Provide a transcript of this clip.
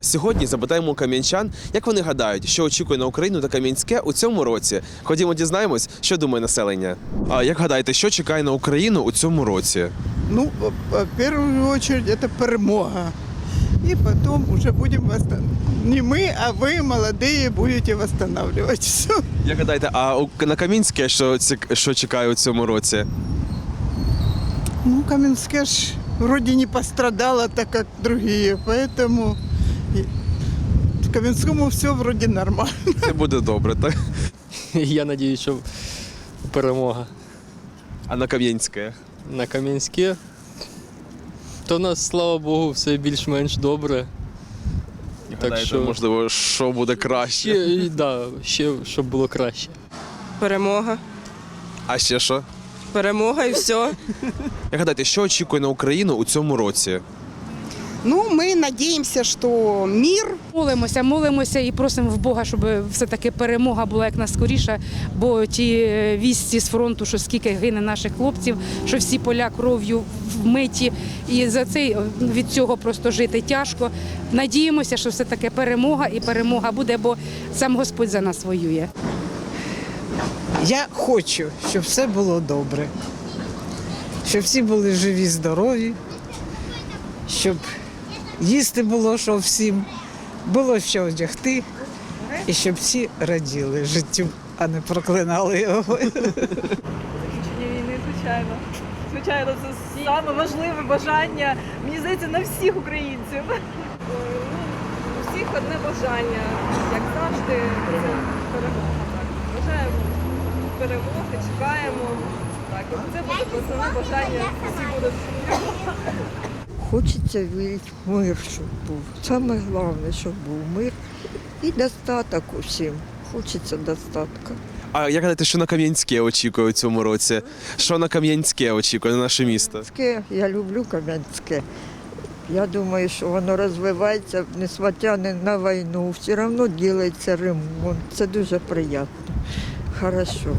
Сьогодні запитаємо у кам'янчан, як вони гадають, що очікує на Україну та Кам'янське у цьому році. Ходімо, дізнаємось, що думає населення. А як гадаєте, що чекає на Україну у цьому році? Ну, в в первую очередь, это перемога. И потом уже будем восстанавливать. Не мы, а вы, молодые, будете восстанавливать все. Як гадаєте, а у- на Кам'янське що, цік- що чекає у цьому році? Ну, Каменске ж вроде не пострадала так, как другие, поэтому и Каменскому все вроде нормально. Це буде добре, так? Я надіюсь, що перемога А на Кам'янське? на Кам'янське. То в нас, слава Богу, все більш-менш добре. Так гадаєте, що- можливо, що буде краще? Ще, і, да, ще щоб було краще. Перемога. А ще що? Перемога і все. Як гадаєте, що очікує на Україну у цьому році? Ну, ми надіємося, що мир Молимося, молимося і просимо в Бога, щоб все-таки перемога була як наскоріша, бо ті е, вісті з фронту, що скільки гине наших хлопців, що всі поля кров'ю вмиті, і за цей від цього просто жити тяжко. Надіємося, що все-таки перемога і перемога буде, бо сам Господь за нас воює. Я хочу, щоб все було добре, щоб всі були живі, здорові, щоб їсти було що всім, було що одягти, і щоб всі раділи життю, а не проклинали його. закінчення війни, звичайно. Звичайно, це саме важливе бажання, мені здається, на всіх українців. У всіх одне бажання, як завжди, це перемога. Так. Бажаємо перемоги, чекаємо. Так, і це буде основне бажання, всі будуть. Хочеться вірити в мир, щоб був. Саме головне, щоб був мир і достаток усім. Хочеться достатка. А як гадаєте, що на Кам'янське очікує у цьому році? Що на Кам'янське очікує на наше місто? Кам'янське, я люблю Кам'янське. Я думаю, що воно розвивається, несмотря не на війну, все одно робиться ремонт. Це дуже приємно. Хорошо.